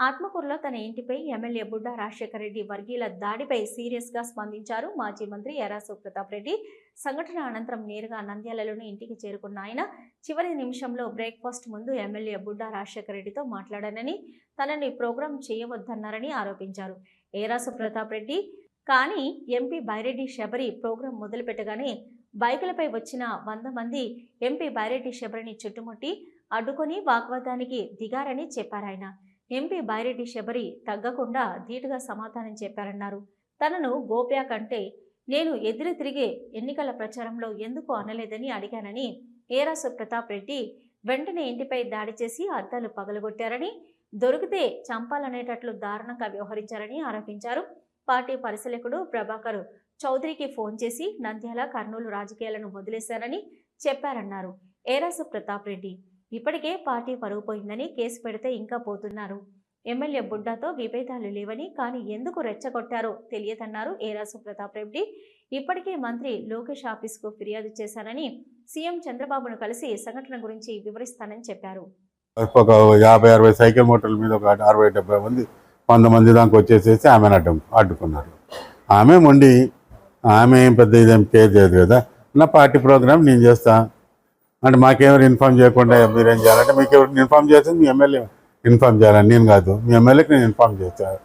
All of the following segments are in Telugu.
ఆత్మకూరులో తన ఇంటిపై ఎమ్మెల్యే బుడ్డా రాజశేఖర రెడ్డి వర్గీయుల దాడిపై సీరియస్గా స్పందించారు. మాజీ మంత్రి ఎరాసు ప్రతాప్ రెడ్డి సంఘటన అనంతరం నేరుగా నంద్యాలలోని ఇంటికి చేరుకున్న ఆయన చివరి నిమిషంలో బ్రేక్ఫాస్ట్ ముందు ఎమ్మెల్యే బుడ్డా రాజశేఖర రెడ్డితో మాట్లాడానని తనని ప్రోగ్రాం చేయవద్దన్నారని ఆరోపించారు. ఏరాసు ప్రతాప్ రెడ్డి కానీ ఎంపీ బైరెడ్డి శబరి ప్రోగ్రాం మొదలుపెట్టగానే బైకులపై వచ్చిన వంద మంది ఎంపీ బైరెడ్డి శబరిని చుట్టుముట్టి అడ్డుకొని వాగ్వాదానికి దిగారని చెప్పారాయన. ఎంపీ బైరెడ్డి శబరి తగ్గకుండా ధీటుగా సమాధానం చెప్పారన్నారు. తనను గోప్యా కంటే నేను ఎదురు తిరిగే ఎన్నికల ప్రచారంలో ఎందుకు అనలేదని అడిగానని ఏరాసు ప్రతాప్ రెడ్డి వెంటనే ఇంటిపై దాడి చేసి అద్దాలు పగలగొట్టారని దొరికితే చంపాలనేటట్లు దారుణంగా వ్యవహరించారని ఆరోపించారు. పార్టీ పరిశీలకుడు ప్రభాకర్ చౌదరికి ఫోన్ చేసి నంద్యాల కర్నూలు రాజకీయాలను వదిలేశారని చెప్పారన్నారు ఏరాసు ప్రతాప్ రెడ్డి. ఇప్పటికే పార్టీ పరుగు పోయిందని కేసు పెడితే ఇంకా పోతున్నారు. ఎమ్మెల్యే బుడ్డాతో విభేదాలు లేవని కానీ ఎందుకు రెచ్చగొట్టారో తెలియదన్నారు ఏరాసు ప్రతాప్ రెడ్డి. ఇప్పటికే మంత్రి లోకేష్ ఆఫీస్కు ఫిర్యాదు చేశానని సీఎం చంద్రబాబును కలిసి సంఘటన గురించి వివరిస్తానని చెప్పారు. ఒక యాభై అరవై సైకిల్ మోటార్ల మీద ఒక అరవై డెబ్బై మంది వంద మంది దాకా వచ్చేసేసి ఆమెను అడ్డం అడ్డుకున్నారు. ఆమె మొండి ఆమె ఏం పెద్ద ఇదేం కేర్ చేయదు కదా. నా పార్టీ ప్రోగ్రామ్ నేను చేస్తాను అంటే మాకేమైనా ఇన్ఫామ్ చేయకుండా మీరేం చేయాలంటే మీకు ఎవరు ఇన్ఫామ్ చేస్తుంది మీ ఎమ్మెల్యే ఇన్ఫామ్ చేయాలని నేను కాదు. మీ ఎమ్మెల్యేకి నేను ఇన్ఫామ్ చేస్తాను.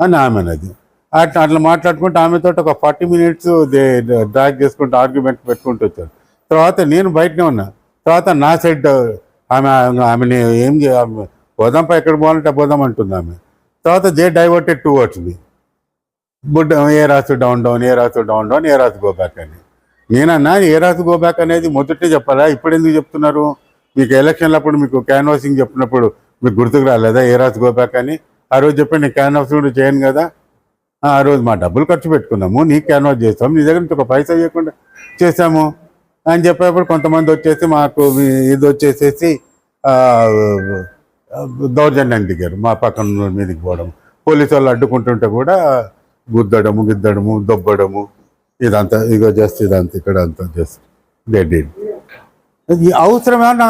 అని ఆమెనది అట్లా అట్లా మాట్లాడుకుంటూ ఆమెతో ఒక ఫార్టీ మినిట్స్ దే చేసుకుంటూ ఆర్గ్యుమెంట్ పెట్టుకుంటూ వచ్చారు. తర్వాత నేను బయటనే ఉన్నా. తర్వాత నా సైడ్ ఆమె ఆమెని ఏం చే ఆమె ఎక్కడ పోవాలంటే పోదాం అంటుంది ఆమె. తర్వాత they diverted towards me but Erasu down down ఏ రాసు డౌన్ డౌన్ ఏ రాసు గో బ్యాక్ అని. నేనన్నా ఏ రాజు గో బ్యాక్ అనేది మొదటే చెప్పాలా? ఇప్పుడు ఎందుకు చెప్తున్నారు? మీకు ఎలక్షన్లప్పుడు మీకు క్యాన్వాసింగ్ చెప్పినప్పుడు మీకు గుర్తుకు రాలేదా? ఏ రాజు గో బ్యాక్ అని? ఆ రోజు చెప్పి నేను క్యాన్వాస్ కూడా చేయను కదా? ఆ రోజు మా డబ్బులు ఖర్చు పెట్టుకున్నాము నీకు క్యాన్వాస్ చేస్తాము నీ దగ్గర నుంచి ఒక పైసా ఇవ్వకుండా చేసాము అని చెప్పేప్పుడు కొంతమంది వచ్చేసి మాకు ఇది వచ్చేసేసి ఆ, దౌర్జన్యం దిగారు మా పక్కన మీదకి పోవడం. పోలీసు వాళ్ళు అడ్డుకుంటుంటే కూడా గుద్దడము గిద్దడము దొబ్బడము ఇదంతా ఇగో జస్ట్ ఇదంతా ఇక్కడ అంతా జస్ట్ డెడ్ ఈ అవసరమేనా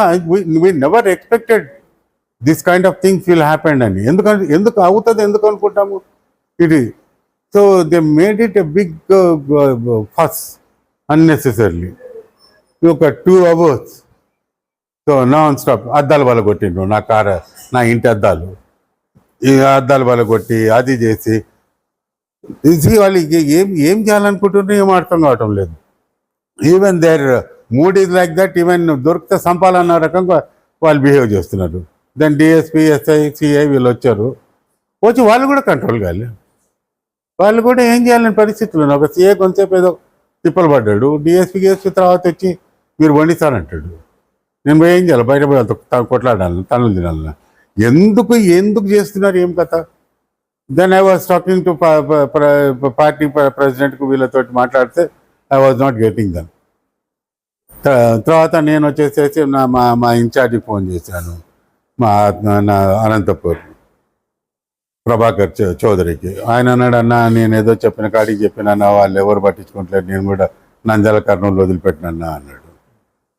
we never expected this kind of things will happened అని. ఎందుకంటే ఎందుకు అవుతుంది ఎందుకు అనుకుంటాము? ఇది so they made it a big fuss unnecessarily ఒక two hours so non stop అద్దాలు వల్ల కొట్టిండ్రు నా కార్ నా ఇంటి అద్దాలు. ఈ అద్దాలు వల్ల కొట్టి అది చేసి ఇది వాళ్ళు ఏం ఏం చేయాలనుకుంటున్నా ఏం అర్థం కావటం లేదు. Even their mood is like that even దొరికితే సంపాలన్న రకంగా వాళ్ళు బిహేవ్ చేస్తున్నారు. దెన్ డిఎస్పీ ఎస్ఐ సిఐ వీళ్ళు వచ్చారు. వచ్చి వాళ్ళు కూడా కంట్రోల్ కాలే. వాళ్ళు కూడా ఏం చేయాలని పరిస్థితులు ఒక సీఏ కొంతసేపు ఏదో తిప్పలు పడ్డాడు. డిఎస్పీ కేసు తర్వాత వచ్చి మీరు వండిస్తానంటాడు నేను పోయి ఏం చేయాలి? బయట పోయి కొట్లాడాలి తనులు తినాలి. ఎందుకు ఎందుకు చేస్తున్నారు? ఏం కథ? Then I was talking to party ప్రెసిడెంట్కు వీళ్ళతో మాట్లాడితే I was not getting them తర్వాత నేను వచ్చేసేసి నా మా మా ఇన్ఛార్జికి ఫోన్ చేశాను. మా నా అనంతపూర్ ప్రభాకర్ చౌదరికి. ఆయన అన్నాడు అన్న నేను ఏదో చెప్పిన కాడికి చెప్పిన అన్న వాళ్ళు ఎవరు పట్టించుకుంటలేరు నేను కూడా నంద్యాల కర్నూలు వదిలిపెట్టినన్నా అన్నాడు.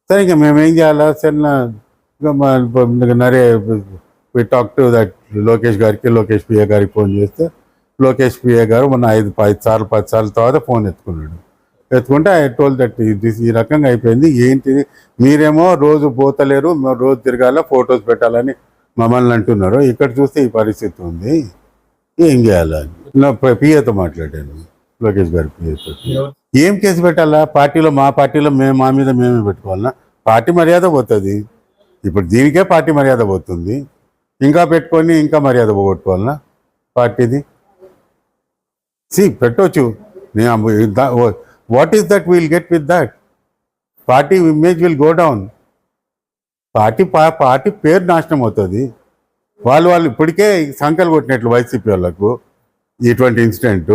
సరే ఇంకా మేమేం చేయాలా? సరే నరే we talk to that Lokesh గారికి లోకేష్ పిఏ గారికి ఫోన్ చేస్తే లోకేష్ పిఏ గారు మొన్న ఐదు ఐదు సార్లు పది సార్లు తర్వాత ఫోన్ ఎత్తుకున్నాడు. ఎత్తుకుంటే ఐ టోల్ దట్ ఇది ఈ రకంగా అయిపోయింది. ఏంటిది మీరేమో రోజు పోతలేరు రోజు తిరగాల ఫొటోస్ పెట్టాలని మమ్మల్ని అంటున్నారు. ఇక్కడ చూస్తే ఈ పరిస్థితి ఉంది. ఏం చేయాలని నా పిఏతో మాట్లాడాను. లోకేష్ గారి పిఏతో ఏం కేసు పెట్టాలా? పార్టీలో మా పార్టీలో మేము మా మీద మేమే పెట్టుకోవాలన్నా పార్టీ మర్యాద పోతుంది. ఇప్పుడు దీనికే పార్టీ మర్యాద పోతుంది. ఇంకా పెట్టుకొని ఇంకా మర్యాద పోగొట్టుకోవాలనా? పార్టీది? సి పెట్టవచ్చు what is that will get with that party image will go down party పా- పార్టీ పేరు నాశనం అవుతుంది. వాళ్ళు వాళ్ళు ఇప్పటికే సంకలు కొట్టినట్లు వైసీపీ వాళ్ళకు ఇటువంటి ఇన్సిడెంట్.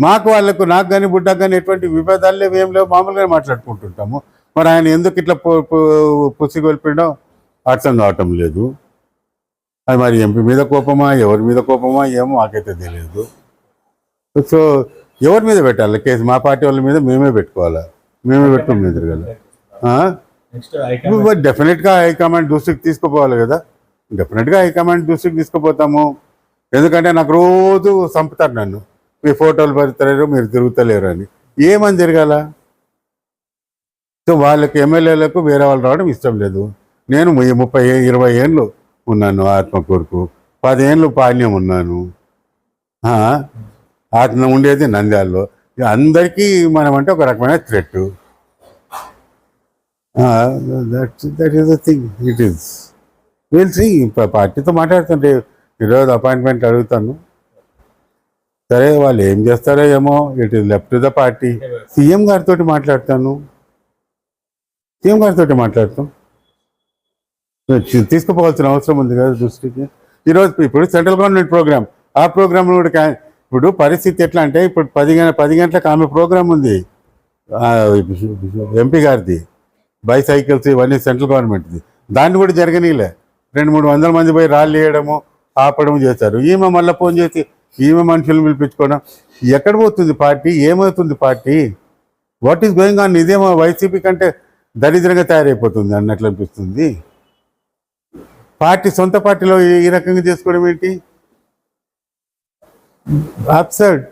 మాకు వాళ్ళకు నాకు కానీ బుడ్డకు కానీ ఎటువంటి విభేదాలు లేవు ఏం లేవు మామూలుగానే మాట్లాడుకుంటుంటాము. మరి ఆయన ఎందుకు ఇట్లా పు- పు- అర్థం కావటం లేదు. అది మరి ఎంపీ మీద కోపమా ఎవరి మీద కోపమా ఏమో మాకైతే తెలియదు. సో ఎవరి మీద పెట్టాలి? కేసు మా పార్టీ వాళ్ళ మీద మేమే పెట్టుకోవాలా? మేమే పెట్టుకుని నెక్స్ట్ డెఫినెట్గా హైకమాండ్ దృష్టికి తీసుకుపోవాలి కదా? డెఫినెట్గా హైకమాండ్ దృష్టికి తీసుకుపోతాము. ఎందుకంటే నాకు రోజు చంపుతారు నన్ను. మీ ఫోటోలు పెడతలేరు మీరు తిరుగుతలేరు అని. ఏమని తిరగాల? సో వాళ్ళకి ఎమ్మెల్యేలకు వేరే వాళ్ళు రావడం ఇష్టం లేదు. నేను ఈ ముప్పై ఇరవై ఏళ్ళు ఉన్నాను ఆత్మకూరుకు పదేళ్ళు పాణ్యం ఉన్నాను. ఆ, ఆత్మ ఉండేది నంద్యాలలో. అందరికీ మనం అంటే ఒక రకమైన threat that that is the thing it is will see పార్టీతో మాట్లాడుతుంటే ఈరోజు అపాయింట్మెంట్ అడుగుతాను. సరే వాళ్ళు ఏం చేస్తారో ఏమో it is left to the party CM గారితో మాట్లాడతాను. సీఎం గారితో మాట్లాడతాం. తీసుకుపోవాల్సిన అవసరం ఉంది కదా దృష్టికి. ఈరోజు ఇప్పుడు సెంట్రల్ గవర్నమెంట్ ప్రోగ్రామ్ ఆ ప్రోగ్రామ్ కూడా ఇప్పుడు పరిస్థితి ఎట్లా అంటే ఇప్పుడు పది గంట పది గంటలకు ఆమె ప్రోగ్రామ్ ఉంది. ఎంపీ గారిది బైసైకిల్స్ ఇవన్నీ సెంట్రల్ గవర్నమెంట్ది. దాన్ని కూడా జరగనీలే. రెండు మూడు వందల మంది పోయి రాళ్ళు వేయడము ఆపడం చేశారు. ఈమె మళ్ళీ ఫోన్ చేసి ఈమె మనుషులను పిలిపించుకోవడం. ఎక్కడ పోతుంది పార్టీ? ఏమవుతుంది party? What is going on? ఇదేమో వైసీపీ కంటే దరిద్రంగా తయారైపోతుంది అన్నట్లు అనిపిస్తుంది. పార్టీ సొంత పార్టీలో ఈ- రకంగా చేసుకోవడం ఏంటి? అప్సైడ్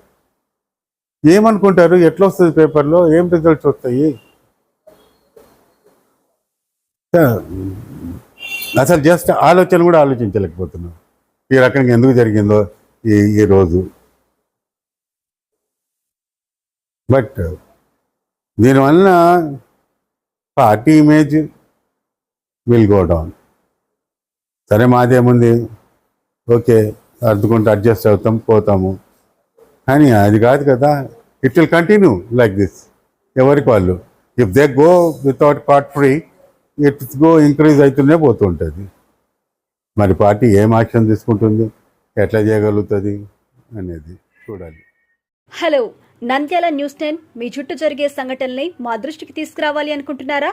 ఏమనుకుంటారు? ఎట్లా వస్తుంది పేపర్లో? ఏం రిజల్ట్స్ వస్తాయి? అసలు జస్ట్ ఆలోచన కూడా ఆలోచించలేకపోతున్నాం. ఈ రకంగా ఎందుకు జరిగిందో ఈ ఈ రోజు. బట్ దీనివల్ల party image will go down సరే మాదేముంది ఓకే అర్థకుంటూ అడ్జస్ట్ అవుతాం పోతాము. కానీ అది కాదు కదా it will continue like this. ఎవరికి వాళ్ళు? If they go without part free it go increase అవుతూనే పోతుంటుంది. మరి పార్టీ ఏం యాక్షన్ తీసుకుంటుంది? ఎట్లా చేయగలుగుతుంది అనేది చూడాలి. హలో నంద్యాల న్యూస్ టెన్ మీ చుట్టూ జరిగే సంఘటనల్ని మా దృష్టికి తీసుకురావాలి అనుకుంటున్నారా?